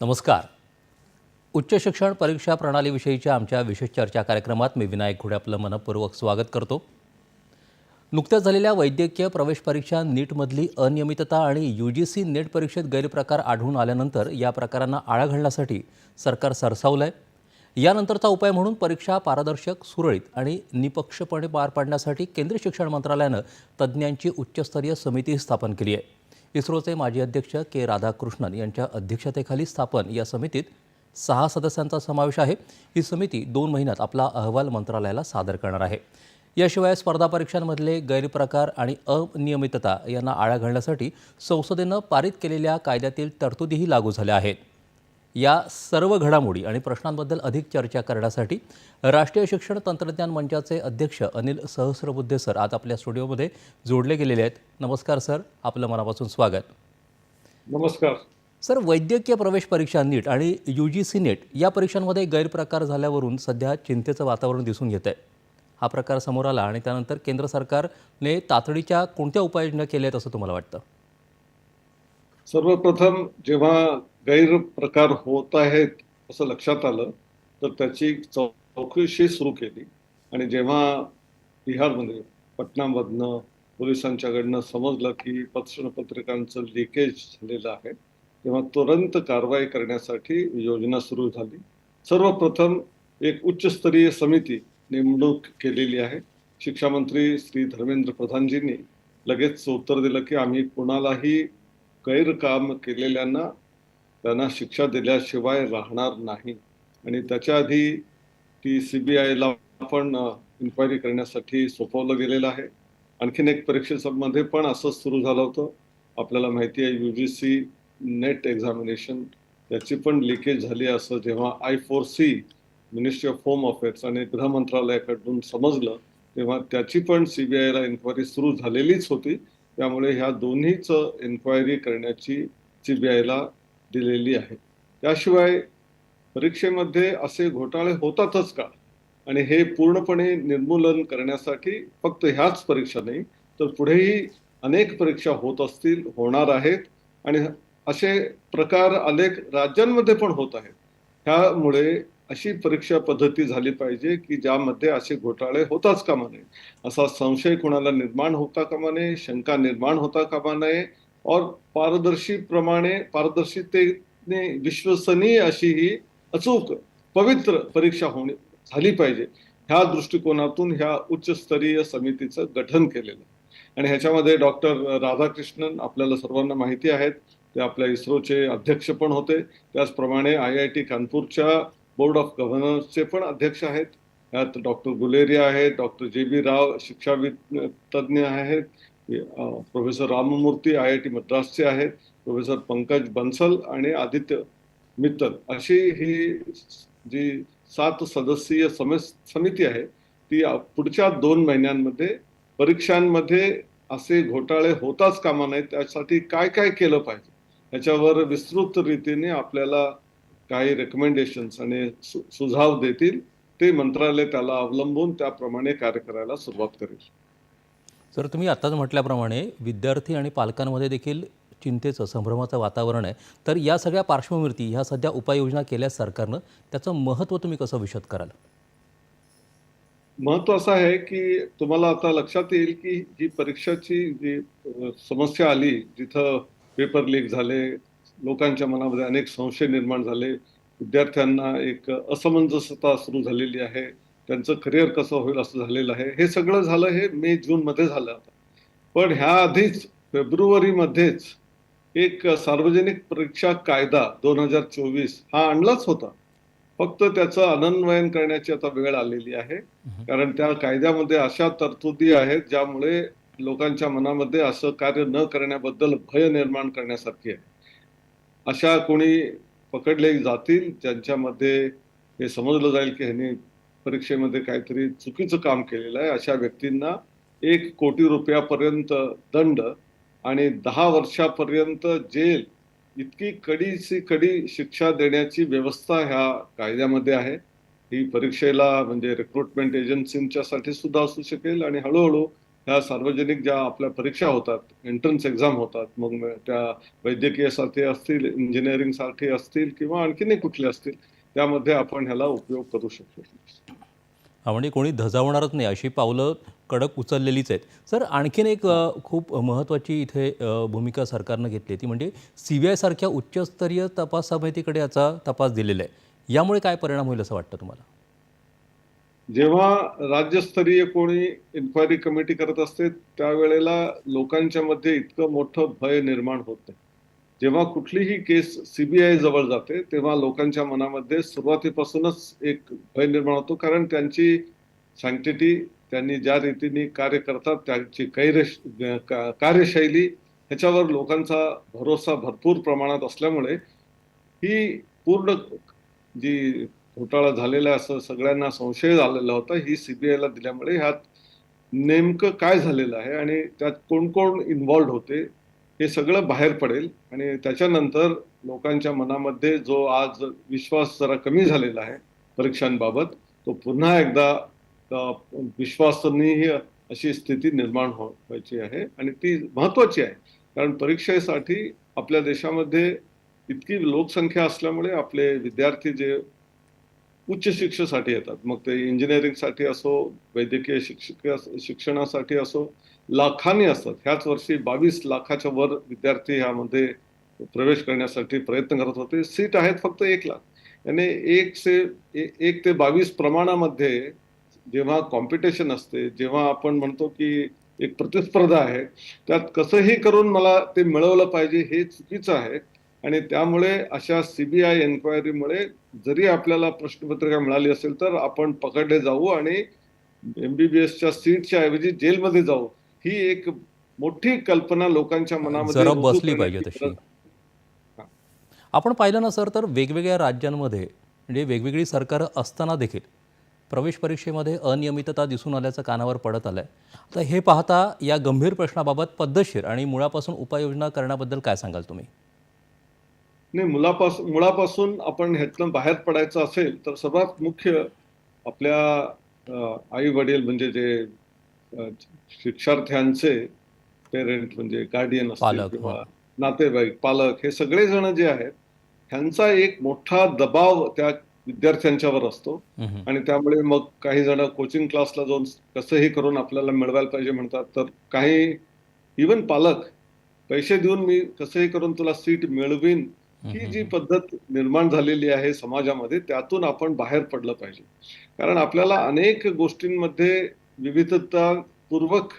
नमस्कार. उच्च शिक्षण परीक्षा प्रणालीविषयीच्या आमच्या विशेष चर्चा कार्यक्रमात मी विनायक घोडे आपलं मनपूर्वक स्वागत करतो. नुकत्याच झालेल्या वैद्यकीय प्रवेश परीक्षा नीटमधली अनियमितता आणि यू जी सी नेट परीक्षेत गैरप्रकार आढळून आल्यानंतर या प्रकारांना आळा घालण्यासाठी सरकार सरसावलं आहे यानंतरचा उपाय म्हणून परीक्षा पारदर्शक सुरळीत आणि निपक्षपणे पार पाडण्यासाठी केंद्रीय शिक्षण मंत्रालयानं तज्ज्ञांची उच्चस्तरीय समिती स्थापन केली आहे. इस्रोचे माजी अध्यक्ष के राधाकृष्णन यांच्या अध्यक्षतेखाली स्थापन या समितीत सहा सदस्यांचा समावेश आहे. ही समिती दोन महिन्यात आपला अहवाल मंत्रालयाला सादर करणार आहे. याशिवाय स्पर्धा परीक्षांमधले गैरप्रकार आणि अनियमितता यांना आळा घालण्यासाठी संसदेनं पारित केलेल्या कायद्यातील तरतुदीही लागू झाल्या आहेत. या सर्व घडामोडी आणि प्रश्नांबद्दल अधिक चर्चा करण्यासाठी राष्ट्रीय शिक्षण तंत्रज्ञान मंचाचे अध्यक्ष अनिल सहस्रबुद्धे सर आज आपल्या स्टुडिओमध्ये जोडले गेलेले आहेत. नमस्कार सर. आपलं मनापासून स्वागत. नमस्कार. सर वैद्यकीय प्रवेश परीक्षा नीट आणि यू जी सी नेट या परीक्षांमध्ये गैरप्रकार झाल्यावरून सध्या चिंतेचं वातावरण दिसून येत आहे. हा प्रकार समोर आला आणि त्यानंतर केंद्र सरकारने तातडीच्या कोणत्या उपाययोजना केल्या आहेत असं तुम्हाला वाटतं? सर्वप्रथम जेव्हा गैरप्रकार होत आहेत असं लक्षात आलं तर त्याची चौकशी सुरू केली. आणि जेव्हा बिहारमध्ये पटनामधनं पोलिसांच्याकडनं समजलं की प्रश्नपत्रिकांचं लिकेज झालेलं आहे तेव्हा तुरंत कारवाई करण्यासाठी योजना सुरू झाली. सर्वप्रथम एक उच्चस्तरीय समिती नेमणूक केलेली आहे. शिक्षा मंत्री श्री धर्मेंद्र प्रधानजींनी लगेच उत्तर दिलं की आम्ही कोणालाही गैरकाम केलेल्यांना त्यांना शिक्षा दिल्याशिवाय राहणार नाही. आणि त्याच्या आधी ती सी बी आयला पण इन्क्वायरी करण्यासाठी सोपवलं गेलेलं आहे. आणखीन एक परीक्षेमध्ये पण असंच सुरू झालं होतं. आपल्याला माहिती आहे U G C NET examination त्याची पण लिकेज झाली असं जेव्हा I four C ministry of home affairs आणि गृह मंत्रालयाकडून समजलं तेव्हा त्याची पण सी बी आयला इन्क्वायरी सुरू झालेलीच होती. त्यामुळे ह्या दोन्हीच इन्क्वायरी करण्याची सी बी आयला दिलेली आहे. त्याशिवाय परीक्षेमध्ये असे घोटाळे होतातच का? आणि हे पूर्णपणे निर्मूलन करण्यासाठी फक्त ह्याच परीक्षा नाही तर पुढेही अनेक परीक्षा होत असतील होणार आहेत. आणि असे प्रकार अनेक राज्यांमध्ये पण होत आहेत. त्यामुळे अशी परीक्षा पद्धती झाली पाहिजे की ज्यामध्ये असे घोटाळे होताच कामा नये. असा संशय कुणाला निर्माण होता कामा नये शंका निर्माण होता कामा नये और पारदर्शी प्रमाणे पारदर्शितेने विश्वसनीय अशी ही अचूक पवित्र परीक्षा होणे झाली पाहिजे. ह्या दृष्टिकोनातून ह्या उच्चस्तरीय समितीचं गठन केलेलं. आणि ह्याच्यामध्ये डॉक्टर राधाकृष्णन आपल्याला सर्वांना माहिती आहेत. ते आपल्या इस्रोचे अध्यक्ष पण होते. त्याचप्रमाणे आय आय टी कानपूरच्या बोर्ड ऑफ गव्हर्नन्सचे पण अध्यक्ष आहेत. यात डॉक्टर गुलेरिया आहेत डॉक्टर जे बी राव शिक्षाविद तज्ज्ञ आहेत. Professor Ramamurthy I I T मद्रासचे आहेत प्रोफेसर पंकज बन्सल आणि आदित्य मित्तल. अशी ही जी सात सदस्यीय समिती आहे ती पुढच्या दोन महिन्यांमध्ये परीक्षांमध्ये असे घोटाळे होताच कामा नाही त्यासाठी काय काय केलं पाहिजे? याच्यावर विस्तृत रीतीने आपल्याला काही रेकमेंडेशन्स आणि सुझाव देतील ते मंत्रालय त्याला अवलंबून त्याप्रमाणे कार्य करायला सुरुवात करेल. सर तुम्ही आत्ताच म्हटल्याप्रमाणे विद्यार्थी आणि पालकांमध्ये देखील चिंतेचं संभ्रमाचं वातावरण आहे. तर या सगळ्या पार्श्वभूमीवरती ह्या सध्या उपाययोजना केल्या सरकारनं त्याचं महत्त्व तुम्ही कसं विशद कराल? महत्त्व असं आहे की तुम्हाला आता लक्षात येईल की जी परीक्षाची जी समस्या आली जिथं पेपर लीक झाले लोकांच्या मनामध्ये अनेक संशय निर्माण झाले विद्यार्थ्यांना एक असमंजसता सुरू झालेली आहे. त्यांचं करिअर कसं होईल असं झालेलं आहे. हे सगळं झालं हे मे जून मध्ये झालं पण ह्या आधीच फेब्रुवारीमध्येच एक सार्वजनिक परीक्षा कायदा दोन हजार चोवीस हा आणलाच होता. फक्त त्याचं अनन्वयन करण्याची आता वेळ आलेली आहे. कारण त्या कायद्यामध्ये अशा तरतुदी आहेत ज्यामुळे लोकांच्या मनामध्ये असं कार्य न करण्याबद्दल भय निर्माण करण्यासारखी आहे. अशा कोणी पकडले जातील ज्यांच्यामध्ये हे समजलं जाईल की ह्यांनी परीक्षेमध्ये काहीतरी चुकीचं काम केलेलं आहे. अशा व्यक्तींना एक कोटी रुपयापर्यंत दंड आणि दहा वर्षापर्यंत जेल इतकी कडीची कडी शिक्षा देण्याची व्यवस्था ह्या कायद्यामध्ये आहे. ही परीक्षेला म्हणजे रिक्रुटमेंट एजन्सींच्यासाठी सुद्धा असू शकेल आणि हळूहळू ह्या सार्वजनिक ज्या आपल्या परीक्षा होतात एंट्रन्स एक्झाम होतात मग त्या त्या वैद्यकीयसाठी असतील इंजिनिअरिंगसाठी असतील किंवा आणखीनही कुठले असतील त्यामध्ये आपण ह्याला उपयोग करू शकतो. म्हणजे कोणी धजावणारच नाही. अशी पावलं कडक उचललेलीच आहेत. सर आणखीन एक खूप महत्त्वाची इथे भूमिका सरकारनं घेतली ती म्हणजे सी बी आयसारख्या उच्चस्तरीय तपास समितीकडे याचा तपास दिलेला आहे. यामुळे काय परिणाम होईल असं वाटतं तुम्हाला? जेव्हा राज्यस्तरीय कोणी इन्क्वायरी कमिटी करत असते त्यावेळेला लोकांच्या मध्ये इतकं मोठं भय निर्माण होत नाही. जेव्हा कुठलीही केस सीबीआय जवळ जाते तेव्हा लोकांच्या मनामध्ये सुरुवातीपासूनच एक भय निर्माण होतो. कारण त्यांची सँक्टिटी त्यांनी ज्या रीतीने कार्य करतात त्यांची कैरश का- कार्यशैली ह्याच्यावर लोकांचा भरोसा भरपूर प्रमाणात असल्यामुळे ही पूर्ण जी घोटाळा झालेला असं सगळ्यांना संशय झालेला होता ही सीबीआयला दिल्यामुळे ह्यात नेमकं काय झालेलं आहे आणि त्यात कोण कोण इन्व्हॉल्ड होते हे सगळं बाहेर पडेल आणि त्याच्यानंतर लोकांच्या मनामध्ये जो आज विश्वास जरा कमी झालेला आहे परीक्षांबाबत तो पुन्हा एकदा विश्वासनीय अशी स्थिती निर्माण हो- व्हायची आहे आणि ती महत्वाची आहे. कारण परीक्षेसाठी आपल्या देशामध्ये इतकी लोकसंख्या असल्यामुळे आपले विद्यार्थी जे उच्च शिक्षेसाठी येतात. मग ते इंजिनिअरिंगसाठी असो वैद्यकीय शिक्षक शिक्षणासाठी असो लाखांनी असतात. ह्याच वर्षी बावीस लाखाच्या वर विद्यार्थी ह्यामध्ये प्रवेश करण्यासाठी प्रयत्न करत होते. सीट आहेत फक्त एक लाख. याने एक से एक ते बावीस प्रमाणामध्ये जेव्हा कॉम्पिटिशन असते जेव्हा आपण म्हणतो की एक प्रतिस्पर्धा आहे त्यात कसंही करून मला ते मिळवलं पाहिजे हे चुकीचं आहे. आणि त्यामुळे अशा सीबीआय एन्क्वायरीमुळे जरी आपल्याला प्रश्नपत्रिका मिळाली असेल तर आपण पकडले जाऊ आणि एमबीबीएसच्या सीटच्या ऐवजी जेलमध्ये जाऊ. ही एक मोठी कल्पना लोकांच्या मनामध्ये बसली पाहिजे तशी. आपण पाहिलं ना सर तर वेगवेगळ्या राज्यांमध्ये म्हणजे वेगवेगळी सरकारं असताना देखील प्रवेश परीक्षेमध्ये अनियमितता दिसून आल्याचं कानावर पडत आलं आहे तर हे पाहता या गंभीर प्रश्नाबाबत पद्धतशीर आणि मुळापासून उपाययोजना करण्याबद्दल काय सांगाल तुम्ही? नाही मुलापासून मुळापासून आपण ह्यातनं बाहेर पडायचं असेल तर सर्वात मुख्य आपल्या आई वडील म्हणजे जे शिक्षार्थ्यांचे पेरेंट म्हणजे गार्डियन असतील किंवा हो. नातेवाईक पालक हे सगळे जण जे आहेत ह्यांचा एक मोठा दबाव त्या विद्यार्थ्यांच्यावर असतो. आणि त्यामुळे मग काही जण कोचिंग क्लासला जाऊन कसंही करून आपल्याला मिळवायला पाहिजे म्हणतात तर काही इवन पालक पैसे देऊन मी कसंही करून तुला सीट मिळवीन ही जी पद्धत निर्माण झालेली आहे समाजामध्ये त्यातून आपण बाहेर पडलं पाहिजे कारण आपल्याला अनेक गोष्टींमध्ये विविधता पूर्वक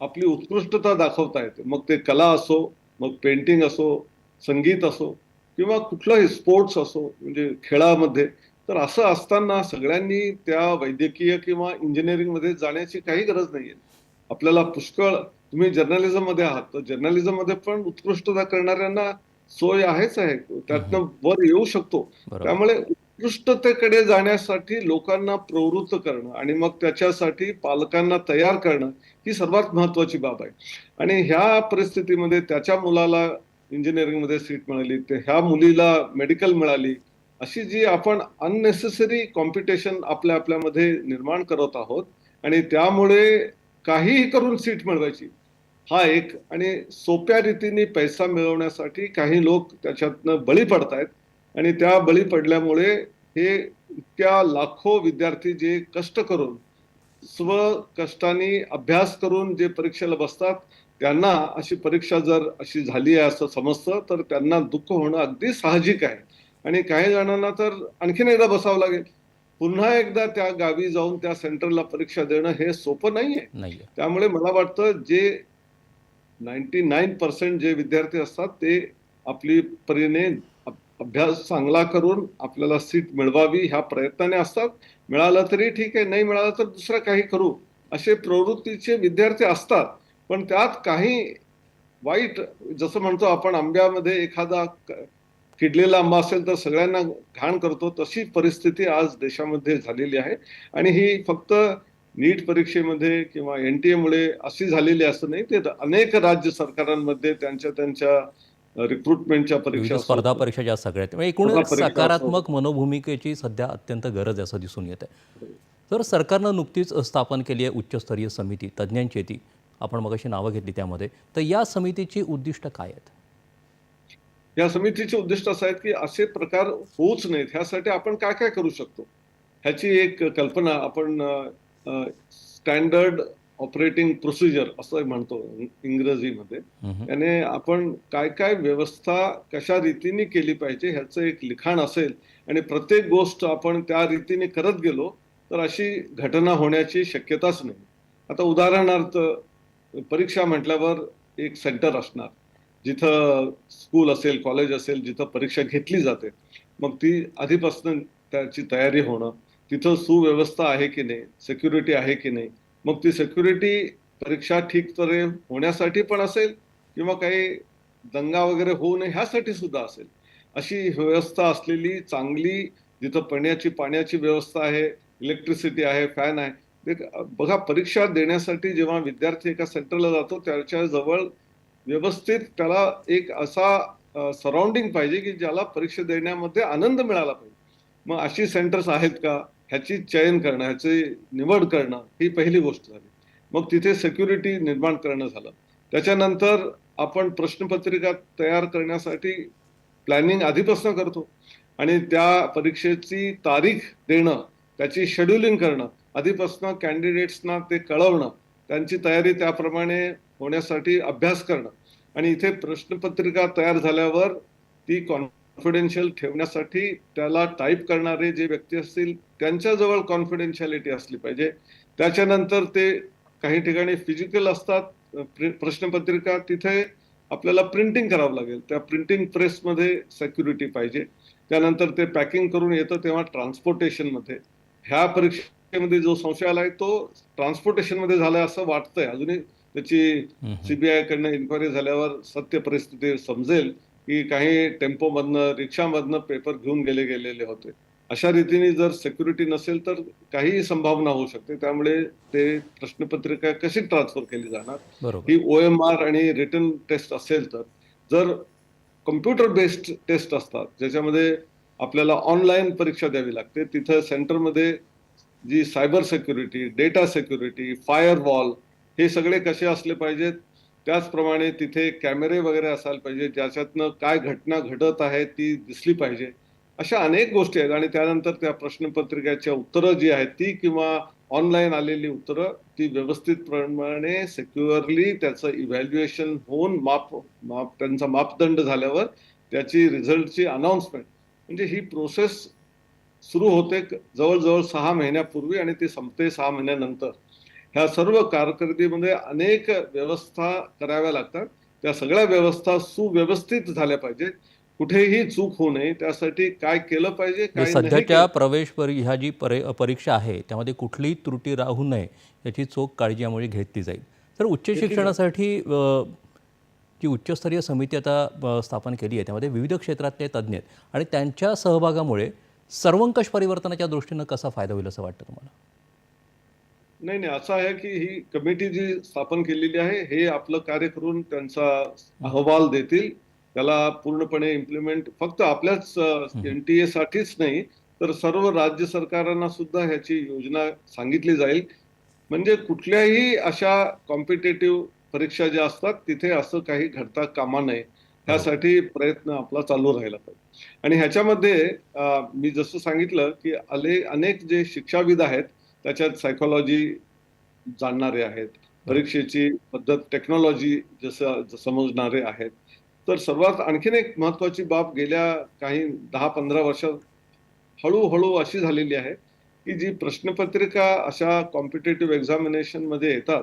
आपली उत्कृष्टता दाखवता येते. मग ते कला असो मग पेंटिंग असो संगीत असो किंवा कुठलाही स्पोर्ट्स असो म्हणजे खेळामध्ये तर असं असताना सगळ्यांनी त्या वैद्यकीय किंवा इंजिनिअरिंगमध्ये जाण्याची काही गरज नाहीये. आपल्याला पुष्कळ तुम्ही जर्नलिझममध्ये आहात तर जर्नलिझममध्ये पण उत्कृष्टता करणाऱ्यांना सोय आहेच आहे. त्यातनं वर येऊ शकतो. त्यामुळे उत्कृष्टतेकडे जाण्यासाठी लोकांना प्रवृत्त करणं आणि मग त्याच्यासाठी पालकांना तयार करणं ही सर्वात महत्वाची बाब आहे. आणि ह्या परिस्थितीमध्ये त्याच्या मुलाला इंजिनिअरिंगमध्ये सीट मिळाली ते ह्या मुलीला मेडिकल मिळाली अशी जी आपण अननेसेसरी कॉम्पिटिशन आपल्या आपल्यामध्ये निर्माण करत आहोत आणि त्यामुळे काहीही करून सीट मिळवायची हा एक. आणि सोप्या रीतीने पैसा मिळवण्यासाठी काही लोक त्याच्यातनं बळी पडतायत. आणि त्या बळी पडल्यामुळे हे इतक्या लाखो विद्यार्थी जे कष्ट करून स्व कष्टाने अभ्यास करून जे परीक्षेला बसतात त्यांना अशी परीक्षा जर अशी झाली आहे असं समजतं तर त्यांना दुःख होणं अगदी साहजिक आहे. आणि काही जणांना तर आणखीन एकदा बसावं लागेल. पुन्हा एकदा त्या गावी जाऊन त्या सेंटरला परीक्षा देणं हे सोपं नाहीये. त्यामुळे मला वाटतं जे नाईन्टी नाईन पर्सेंट जे विद्यार्थी असतात ते आपली परीने अभ्यास चांगला करून आपल्याला सीट मिळवावी ह्या प्रयत्नाने असतात. मिळालं तरी ठीक आहे नाही मिळालं तर दुसरं काही करू. असे प्रवृत्तीचे विद्यार्थी असतात. पण त्यात काही वाईट जसं म्हणतो आपण आंब्यामध्ये एखादा किडलेला आंबा असेल तर सगळ्यांना घाण करतो. तशी परिस्थिती आज देशामध्ये झालेली आहे. आणि ही फक्त नीट परीक्षेमध्ये किंवा एन टी एमुळे अशी झालेली असं नाही. ते अनेक राज्य सरकारांमध्ये त्यांच्या त्यांच्या रिक्रुटमेंटच्या परीक्षा स्पर्धा. परीक्षा ज्या सगळ्या म्हणजे एकूण सकारात्मक मनोभूमिकेची सध्या अत्यंत गरज आहे असं दिसून येत आहे तर सरकारनं नुकतीच स्थापन केली आहे उच्चस्तरीय समिती तज्ज्ञांची ती आपण मग अशी नावं घेतली त्यामध्ये तर या समितीची उद्दिष्ट काय आहेत? या समितीचे उद्दिष्ट असं आहेत की असे प्रकार होऊच नयेत ह्यासाठी आपण काय काय करू शकतो? ह्याची एक कल्पना आपण स्टँडर्ड ऑपरेटिंग प्रोसिजर असं म्हणतो इंग्रजीमध्ये. याने आपण काय काय व्यवस्था कशा रीतीने केली पाहिजे ह्याचं एक लिखाण असेल आणि प्रत्येक गोष्ट आपण त्या रीतीने करत गेलो तर अशी घटना होण्याची शक्यताच नाही. आता उदाहरणार्थ परीक्षा म्हटल्यावर एक सेंटर असणार जिथं स्कूल असेल कॉलेज असेल जिथं परीक्षा घेतली जाते. मग ती आधीपासून त्याची तयारी होणं तिथं सुव्यवस्था आहे की नाही सिक्युरिटी आहे की नाही मग ती सिक्युरिटी परीक्षा ठीक तऱ्हे होण्यासाठी पण असेल किंवा काही दंगा वगैरे होऊ नये ह्यासाठी सुद्धा असेल. अशी व्यवस्था असलेली चांगली जिथं पिण्याची पाण्याची व्यवस्था आहे इलेक्ट्रिसिटी आहे फॅन आहे ते बघा परीक्षा देण्यासाठी जेव्हा विद्यार्थी एका सेंटरला जातो त्याच्याजवळ व्यवस्थित त्याला एक असा सराउंडिंग पाहिजे की ज्याला परीक्षा देण्यामध्ये आनंद मिळाला पाहिजे. मग अशी सेंटर्स आहेत का? ह्याची चयन करणं ह्याची निवड करणं ही पहिली गोष्ट झाली. मग तिथे सिक्युरिटी निर्माण करणं झालं. त्याच्यानंतर आपण प्रश्नपत्रिका तयार करण्यासाठी प्लॅनिंग आधीपासून करतो आणि त्या परीक्षेची तारीख देणं त्याची शेड्युलिंग करणं आधीपासून कॅन्डिडेट्सना ते कळवणं त्यांची तयारी त्याप्रमाणे होण्यासाठी अभ्यास करणं आणि इथे प्रश्नपत्रिका तयार झाल्यावर ती कॉन कॉन्फिडेन्शियल ठेवण्यासाठी त्याला टाईप करणारे जे व्यक्ती असतील त्यांच्याजवळ कॉन्फिडेन्शियालिटी असली पाहिजे. त्याच्यानंतर ते काही ठिकाणी फिजिकल असतात प्र- प्रश्नपत्रिका तिथे आपल्याला प्रिंटिंग करावं लागेल. त्या प्रिंटिंग प्रेसमध्ये सेक्युरिटी पाहिजे. त्यानंतर ते पॅकिंग करून येतं तेव्हा ट्रान्सपोर्टेशनमध्ये ह्या परीक्षेमध्ये जो संशय आलाय तो ट्रान्सपोर्टेशनमध्ये झालाय असं वाटतंय. अजूनही त्याची हम्म. सीबीआय कडनं इन्क्वायरी झाल्यावर सत्य परिस्थिती समजेल. की काही टेम्पोमधनं रिक्षामधनं पेपर घेऊन गेले गेलेले होते. अशा रीतीने जर सिक्युरिटी नसेल तर काहीही संभावना होऊ शकते. त्यामुळे ते प्रश्नपत्रिका कशी ट्रान्सफर केली जाणार? ही ओ एम आर आणि रिटर्न टेस्ट असेल तर जर कम्प्युटर बेस्ड टेस्ट असतात ज्याच्यामध्ये आपल्याला ऑनलाईन परीक्षा द्यावी लागते तिथं सेंटरमध्ये जी cyber security data security firewall हे सगळे कसे असले पाहिजेत? त्याचप्रमाणे तिथे कॅमेरे वगैरे असायला पाहिजे ज्याच्यातनं काय घटना घडत आहे ती दिसली पाहिजे. अशा अनेक गोष्टी आहेत आणि त्यानंतर त्या प्रश्नपत्रिकेच्या उत्तरं जी आहेत ती किंवा ऑनलाईन आलेली उत्तरं ती व्यवस्थित प्रमाणे सेक्युअरली त्याचं इव्हॅल्युएशन होऊन माप माप त्यांचा मापदंड झाल्यावर त्याची रिझल्टची अनाऊन्समेंट म्हणजे ही प्रोसेस सुरू होते जवळजवळ सहा महिन्यापूर्वी आणि ती संपते सहा महिन्यानंतर. ह्या सर्व कारकिर्दीमध्ये अनेक व्यवस्था कराव्या लागतात. त्या सगळ्या व्यवस्था सुव्यवस्थित झाल्या पाहिजेत. कुठेही चूक होऊ नये. त्यासाठी काय केलं पाहिजे काय म्हणजे सध्याच्या प्रवेश परी ह्या जी परे परीक्षा आहे त्यामध्ये कुठलीही त्रुटी राहू नये याची चोख काळजी यामुळे घेतली जाईल. तर उच्च. शिक्षणासाठी जी उच्चस्तरीय समिती आता स्थापन केली आहे त्यामध्ये विविध क्षेत्रातले तज्ज्ञ आहेत. आणि त्यांच्या सहभागामुळे सर्वंकष परिवर्तनाच्या दृष्टीनं कसा फायदा होईल असं वाटतं तुम्हाला? नाही नाही असं आहे की ही कमिटी जी स्थापन केलेली आहे हे आपलं कार्य करून त्यांचा अहवाल देतील. त्याला पूर्णपणे इम्प्लिमेंट फक्त आपल्याच एनटीए साठीच नाही तर सर्व राज्य सरकारांना सुद्धा ह्याची योजना सांगितली जाईल. म्हणजे कुठल्याही अशा कॉम्पिटेटिव्ह परीक्षा ज्या असतात तिथे असं काही घडता कामा नये. ह्यासाठी प्रयत्न आपला चालू राहिला पाहिजे. आणि ह्याच्यामध्ये मी जसं सांगितलं की अले अनेक जे शिक्षाविद आहेत त्याच्यात सायकोलॉजी जाणणारे आहेत. परीक्षेची पद्धत टेक्नॉलॉजी जसं समजणारे आहेत. तर सर्वात आणखीन एक महत्वाची बाब गेल्या काही दहा पंधरा वर्षात हळूहळू अशी झालेली आहे की जी प्रश्नपत्रिका अशा कॉम्पिटेटिव्ह एक्झामिनेशनमध्ये येतात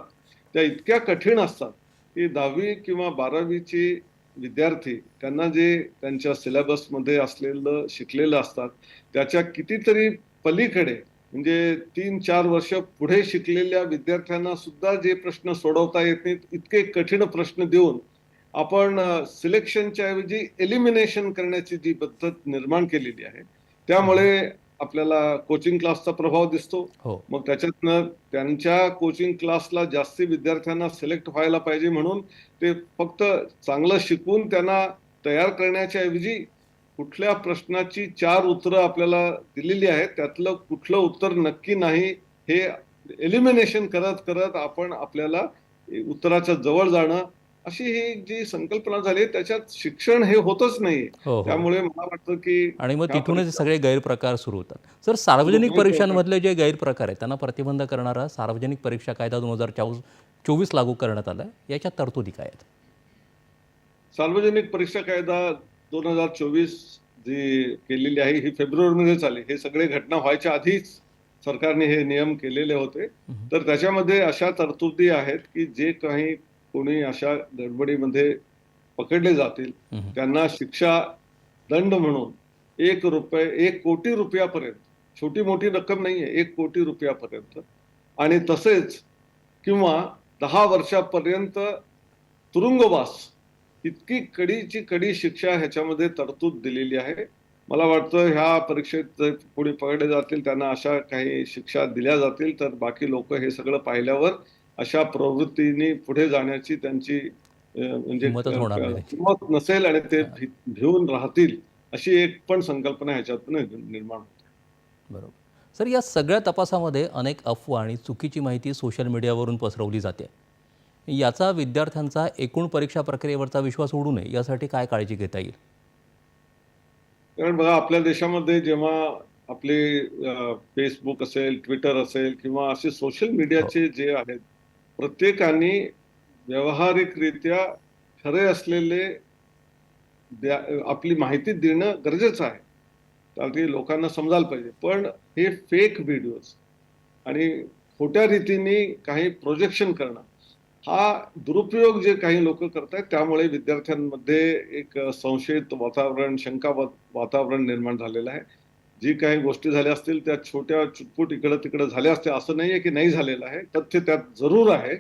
त्या इतक्या कठीण असतात की दहावी किंवा बारावीची विद्यार्थी त्यांना जे त्यांच्या सिलेबसमध्ये असलेलं शिकलेलं असतात त्याच्या कितीतरी पलीकडे म्हणजे तीन चार वर्ष पुढे शिकलेल्या विद्यार्थ्यांना सुद्धा जे प्रश्न सोडवता येत नाहीत इतके कठीण प्रश्न देऊन आपण सिलेक्शनच्या ऐवजी एलिमिनेशन करण्याची जी पद्धत निर्माण केलेली आहे त्यामुळे आपल्याला कोचिंग क्लासचा प्रभाव दिसतो. हो. मग त्याच्यातनं त्यांच्या कोचिंग क्लासला जास्ती विद्यार्थ्यांना सिलेक्ट व्हायला पाहिजे म्हणून ते फक्त चांगलं शिकवून त्यांना तयार करण्याच्या ऐवजी कुठल्या प्रश्नाची चार उत्तरं आपल्याला दिलेली आहेत त्यातलं कुठलं उत्तर नक्की नाही हे एलिमिनेशन करत करत आपण आपल्याला उत्तराच्या जवळ जाणं अशी ही जी संकल्पना झाली त्याच्यात शिक्षण हे होतच नाही. हो हो. त्यामुळे मला वाटतं की आणि मग तिथूनच सगळे गैरप्रकार सुरू होतात. सर सार्वजनिक गैरप्रकार- परीक्षांमधले जे गैरप्रकार आहेत त्यांना प्रतिबंध करणारा सार्वजनिक परीक्षा कायदा दोन हजार चोवीस लागू करण्यात आला याच्या तरतुदी काय आहेत? सार्वजनिक परीक्षा कायदा दोन हजार चोवीस जी केलेली आहे ही फेब्रुवारीमध्येच आली हे सगळे घटना व्हायच्या आधीच सरकारने हे नियम केलेले होते. तर त्याच्यामध्ये अशा तरतुदी आहेत की जे काही कोणी अशा गडबडीमध्ये पकडले जातील. त्यांना शिक्षा दंड म्हणून एक रुपये एक कोटी रुपयापर्यंत छोटी मोठी रक्कम नाहीये एक कोटी रुपयापर्यंत आणि तसेच किंवा दहा वर्षापर्यंत तुरुंगवास इतकी कडीची कडी शिक्षा ह्याच्यामध्ये तरतूद दिलेली आहे. मला वाटतं ह्या परीक्षेत कोणी पकडले जातील त्यांना अशा काही शिक्षा दिल्या जातील तर बाकी लोक हे सगळं पाहिल्यावर अशा प्रवृत्तीने पुढे जाण्याची त्यांची म्हणजे. हिंमत नसेल आणि ते भिवून राहतील अशी एक पण संकल्पना ह्याच्यातून निर्माण होते. बरोबर. सर या सगळ्या तपासामध्ये अनेक अफवा आणि चुकीची माहिती सोशल मीडियावरून पसरवली जाते. याचा विद्यार्थ्यांचा एकूण परीक्षा प्रक्रियेवरचा विश्वास उडू नये यासाठी काय काळजी घेता येईल? कारण बघा आपल्या देशामध्ये जेव्हा आपले फेसबुक असेल ट्विटर असेल किंवा असे सोशल मीडियाचे जे आहेत प्रत्येकाने व्यावहारिकरित्या खरे असलेले आपली माहिती देणं गरजेचं आहे. ते लोकांना समजायला पाहिजे. पण हे फेक व्हिडिओज आणि खोट्या रीतीने काही प्रोजेक्शन करणं हा दुरुपयोग जे काही लोक करतायत त्यामुळे विद्यार्थ्यांमध्ये एक संशयित वातावरण शंका वातावरण निर्माण झालेलं आहे. जी काही गोष्टी झाल्या असतील त्या छोट्या चुटपुट इकडं तिकडं झाल्या असतील असं नाहीये की नाही झालेलं आहे. तथ्य त्यात जरूर आहे.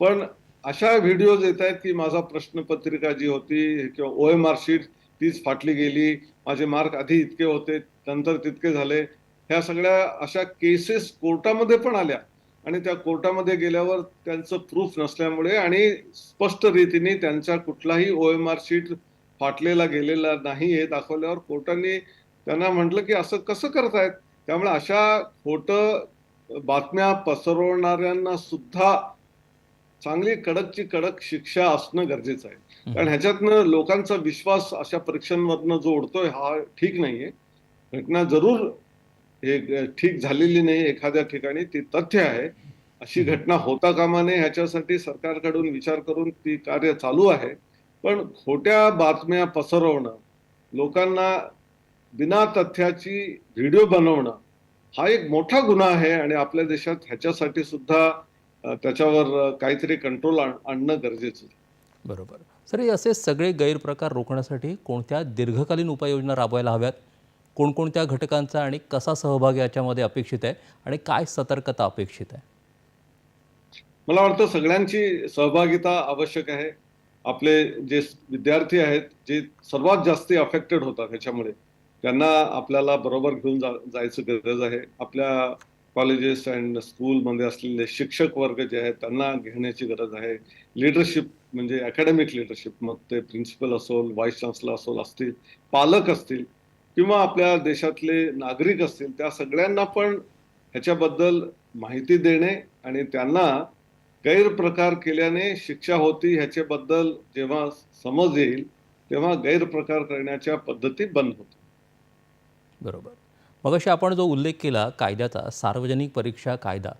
पण अशा व्हिडिओज येत आहेत की माझा प्रश्नपत्रिका जी होती किंवा ओ एम आर शीट तीच फाटली गेली. माझे मार्क आधी इतके होते नंतर तितके झाले. ह्या सगळ्या अशा केसेस कोर्टामध्ये पण आल्या. आणि त्या कोर्टामध्ये गेल्यावर त्यांचं प्रूफ नसल्यामुळे आणि स्पष्ट रीतीने त्यांचा कुठलाही ओ एम आर शीट फाटलेला गेलेला नाही हे दाखवल्यावर कोर्टाने त्यांना म्हटलं की असं कसं करतायत? त्यामुळे अशा खोट बातम्या पसरवणाऱ्यांना सुद्धा चांगली कडकची कडक शिक्षा असणं गरजेचं आहे. कारण ह्याच्यातनं लोकांचा विश्वास अशा परीक्षांमधनं जो उडतोय हा ठीक नाहीये. घटना जरूर हे ठीक झालेली नाही एखाद्या ठिकाणी ती तथ्य आहे. अशी घटना होता कामा नये ह्याच्यासाठी सरकारकडून विचार करून ती कार्य चालू आहे. पण खोट्या बातम्या पसरवणं लोकांना बिना तथ्याची व्हिडिओ बनवणं हा एक मोठा गुन्हा आहे आणि आपल्या देशात ह्याच्यासाठी सुद्धा त्याच्यावर काहीतरी कंट्रोल आणणं गरजेचं आहे. बरोबर. सर हे असे सगळे गैरप्रकार रोखण्यासाठी कोणत्या दीर्घकालीन उपाययोजना राबवायला हव्यात? कोणकोणत्या घटकांचा आणि कसा सहभाग याच्यामध्ये अपेक्षित आहे आणि काय सतर्कता अपेक्षित आहे? मला वाटतं सगळ्यांची सहभागिता आवश्यक आहे. आपले जे विद्यार्थी आहेत जे सर्वात जास्ती अफेक्टेड होतात ह्याच्यामुळे. त्यांना आपल्याला बरोबर घेऊन जा जायचं गरज आहे. आपल्या कॉलेजेस अँड स्कूलमध्ये असलेले शिक्षक वर्ग जे आहेत त्यांना घेण्याची गरज आहे. लिडरशिप म्हणजे अकॅडमिक लिडरशिप मग ते प्रिन्सिपल असो व्हाईस चान्सलर असो असतील पालक असतील किंवा आपल्या देशातले नागरिक असतील त्या सगळ्यांना पण ह्याच्याबद्दल माहिती देणे आणि त्यांना गैरप्रकार केल्याने शिक्षा होती ह्याच्याबद्दल जेव्हा समज येईल तेव्हा गैरप्रकार करण्याच्या पद्धती बंद होतील. बरोबर. मग अशी आपण जो उल्लेख केला कायद्याचा सार्वजनिक परीक्षा कायदा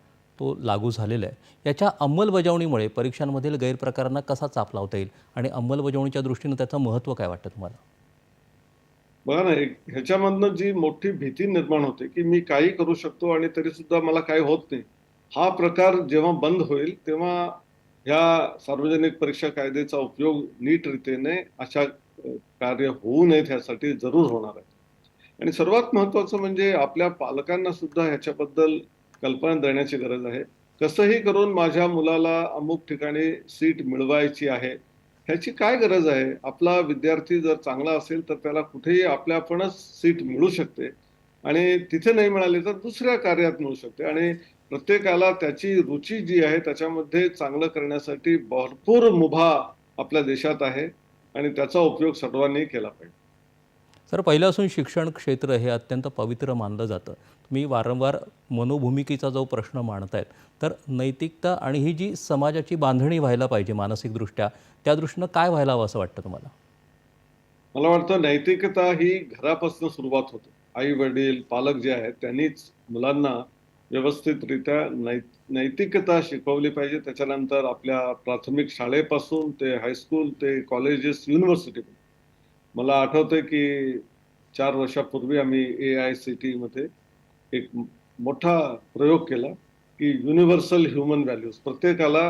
तो लागू झालेला आहे. याच्या अंमलबजावणीमुळे परीक्षांमधील गैरप्रकारांना कसा चाप लावता येईल आणि अंमलबजावणीच्या दृष्टीनं त्याचं महत्त्व काय वाटतं तुम्हाला? बघा ना एक ह्याच्यामधनं जी मोठी भीती निर्माण होते की मी काही करू शकतो आणि तरी सुद्धा मला काही होत नाही हा प्रकार जेव्हा बंद होईल तेव्हा ह्या सार्वजनिक परीक्षा कायद्याचा उपयोग नीट रीतीने अशा कार्य होऊ नयेत ह्यासाठी जरूर होणार आहे. आणि सर्वात महत्वाचं म्हणजे आपल्या पालकांना सुद्धा ह्याच्याबद्दल कल्पना देण्याची गरज आहे. कसंही करून माझ्या मुलाला अमुक ठिकाणी सीट मिळवायची आहे ह्याची काय गरज आहे? आपला विद्यार्थी जर चांगला असेल तर त्याला कुठेही आपल्या आपणच सीट मिळू शकते. आणि तिथे नाही मिळाली तर दुसऱ्या कार्यात मिळू शकते. आणि प्रत्येकाला त्याची रुची जी आहे त्याच्यामध्ये चांगलं करण्यासाठी भरपूर मुभा आपल्या देशात आहे. आणि त्याचा उपयोग सर्वांनी केला पाहिजे. सर पहिल्यापासून शिक्षण क्षेत्र हे अत्यंत पवित्र मानलं जातं. तुम्ही वारंवार मनोभूमिकेचा जो प्रश्न मांडतायत तर नैतिकता आणि ही जी समाजाची बांधणी व्हायला पाहिजे मानसिकदृष्ट्या त्या दृष्टीनं काय व्हायला हवं असं वाटतं तुम्हाला? मला वाटतं नैतिकता ही घरापासून सुरुवात होते. आई वडील पालक जे आहेत त्यांनीच मुलांना व्यवस्थितरित्या नै नैतिकता शिकवली पाहिजे. त्याच्यानंतर आपल्या प्राथमिक शाळेपासून ते हायस्कूल ते कॉलेजेस युनिव्हर्सिटी मला आठवतंय की चार वर्षापूर्वी आम्ही ए आय सी टीमध्ये एक मोठा प्रयोग केला की युनिव्हर्सल ह्युमन व्हॅल्यूज प्रत्येकाला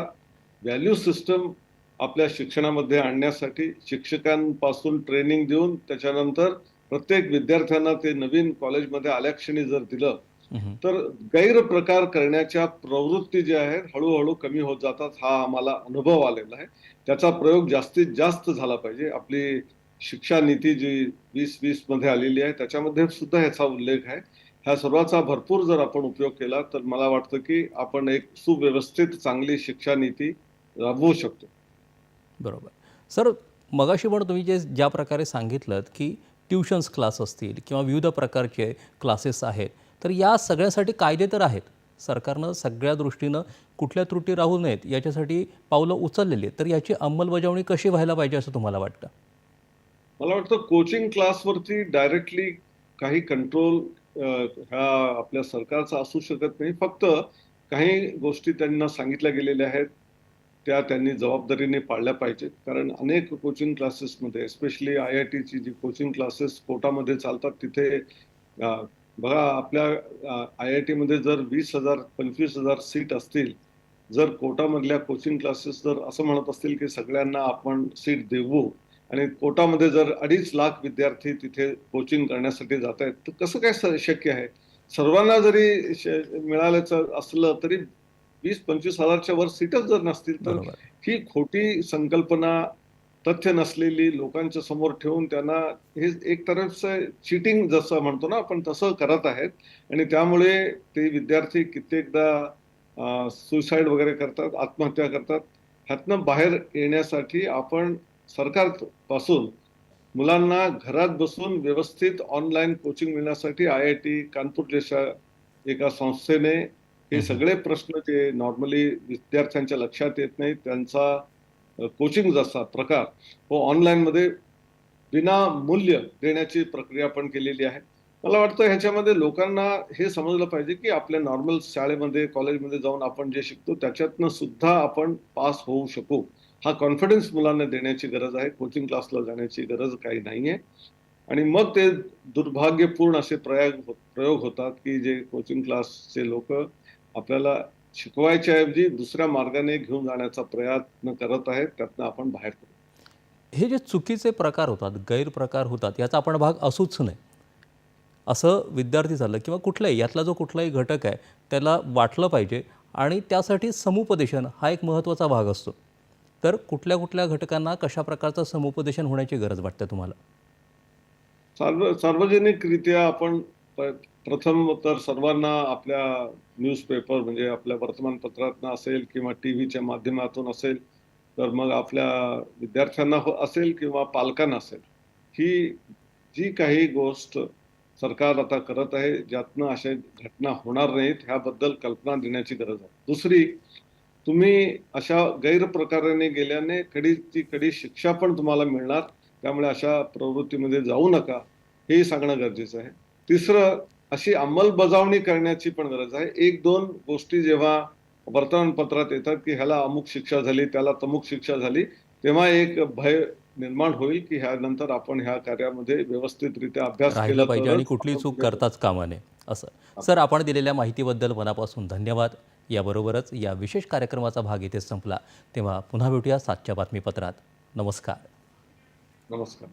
व्हॅल्यू सिस्टम आपल्या शिक्षणामध्ये आणण्यासाठी शिक्षकांपासून ट्रेनिंग देऊन त्याच्यानंतर प्रत्येक विद्यार्थ्यांना ते नवीन कॉलेजमध्ये आल्याक्षणी जर दिलं. तर गैरप्रकार करण्याच्या प्रवृत्ती ज्या आहेत हळूहळू कमी होत जातात हा आम्हाला अनुभव आलेला आहे. त्याचा प्रयोग जास्तीत जास्त झाला पाहिजे. आपली शिक्षा नीती जी वीस वीसमध्ये आलेली आहे त्याच्यामध्ये सुद्धा ह्याचा उल्लेख आहे. ह्या सर्वाचा भरपूर जर आपण उपयोग केला तर मला वाटतं की आपण एक सुव्यवस्थित चांगली शिक्षा नीती राबवू शकतो. बरोबर. सर मगाशी पण तुम्ही जे ज्या प्रकारे सांगितलं की ट्युशन्स क्लास असतील किंवा विविध प्रकारचे क्लासेस आहेत तर या सगळ्यासाठी कायदे तर आहेत. सरकारनं सगळ्या दृष्टीनं कुठल्या त्रुटी राहू नयेत याच्यासाठी पावलं उचललेली तर याची अंमलबजावणी कशी व्हायला पाहिजे असं तुम्हाला वाटतं? मला वाटतं कोचिंग क्लासवरती डायरेक्टली काही कंट्रोल ह्या आपल्या सरकारचा असू शकत नाही. फक्त काही गोष्टी त्यांना सांगितल्या गेलेल्या आहेत. त्या त्यांनी जबाबदारीने पाळल्या पाहिजेत. कारण अनेक कोचिंग क्लासेसमध्ये एस्पेशली आय आय टीची जी कोचिंग क्लासेस कोटामध्ये चालतात तिथे बघा आपल्या आय आय टीमध्ये जर वीस हजार पंचवीस हजार सीट असतील जर कोटामधल्या कोचिंग क्लासेस जर असं म्हणत असतील की सगळ्यांना आपण सीट देऊ आणि कोटामध्ये जर अडीच लाख विद्यार्थी तिथे कोचिंग करण्यासाठी जात आहेत तर कसं काय शक्य आहे? सर्वांना जरी मिळाल्याचं असलं तरी वीस पंचवीस हजारच्या वर सीटच जर नसतील तर ही खोटी संकल्पना तथ्य नसलेली लोकांच्या समोर ठेवून त्यांना हे एक तरफचं चिटिंग जसं म्हणतो ना आपण तसं करत आहेत. आणि त्यामुळे ते विद्यार्थी कित्येकदा सुसाईड वगैरे करतात आत्महत्या करतात. ह्यातनं बाहेर येण्यासाठी आपण सरकारपासून मुलांना घरात बसून व्यवस्थित ऑनलाईन कोचिंग मिळण्यासाठी आय आय टी कानपूर जशा एका संस्थेने हे. सगळे प्रश्न जे नॉर्मली विद्यार्थ्यांच्या लक्षात येत नाही त्यांचा कोचिंग जसा प्रकार हो ऑनलाईन मध्ये विना मूल्य देण्याची प्रक्रिया पण केलेली आहे मला वाटतं ह्याच्यामध्ये लोकांना हे समजलं पाहिजे की आपल्या नॉर्मल शाळेमध्ये कॉलेजमध्ये जाऊन आपण जे शिकतो त्याच्यातनं सुद्धा आपण पास होऊ शकू हा कॉन्फिडन्स मुलांना देण्याची गरज आहे. कोचिंग क्लासला जाण्याची गरज काही नाही आहे आणि मग ते दुर्भाग्यपूर्ण असे प्रयोग हो, प्रयोग होतात की जे कोचिंग क्लासचे लोक आपल्याला शिकवायच्या ऐवजी दुसऱ्या मार्गाने घेऊन जाण्याचा प्रयत्न करत आहेत. त्यातनं आपण बाहेर पडू. हे जे चुकीचे प्रकार होतात गैरप्रकार होतात याचा आपण भाग असूच नाही. असं विद्यार्थी झालं किंवा कुठलाही यातला जो कुठलाही घटक आहे त्याला वाटलं पाहिजे. आणि त्यासाठी समुपदेशन हा एक महत्त्वाचा भाग असतो. तर कुठल्या कुठल्या घटकांना कशा प्रकारचं समुपदेशन होण्याची गरज वाटते तुम्हाला? सार्व सार्वजनिकरित्या आपण प्रथम तर सर्वांना आपल्या न्यूजपेपर म्हणजे आपल्या वर्तमानपत्रातनं असेल किंवा टी व्हीच्या माध्यमातून असेल तर मग आपल्या विद्यार्थ्यांना हो- असेल किंवा पालकांना असेल ही जी काही गोष्ट सरकार आता करत आहे ज्यातनं अशा घटना होणार नाहीत ह्याबद्दल कल्पना देण्याची गरज आहे. दुसरी तुम्ही अशा गैरप्रकाराने गेल्याने कडीची कडी शिक्षा पण तुम्हाला मिळणार त्यामुळे अशा प्रवृत्तीमध्ये जाऊ नका हे सांगणं गरजेचं आहे. तिसरं अशी अंमलबजावणी करण्याची पण गरज आहे. एक दोन गोष्टी जेव्हा वर्तमानपत्रात येतात की ह्याला अमुक शिक्षा झाली त्याला तमुक शिक्षा झाली तेव्हा एक भय निर्माण होईल की ह्यानंतर आपण ह्या कार्यामध्ये व्यवस्थितरित्या अभ्यास केला पाहिजे आणि कुठली चूक करताच कामा नये असं. सर आपण दिलेल्या माहितीबद्दल मनापासून धन्यवाद. याबरोबरच या विशेष कार्यक्रमाचा भाग इथे संपला. तेव्हा पुन्हा भेटूया सातच्या बातमीपत्रात. नमस्कार. नमस्कार.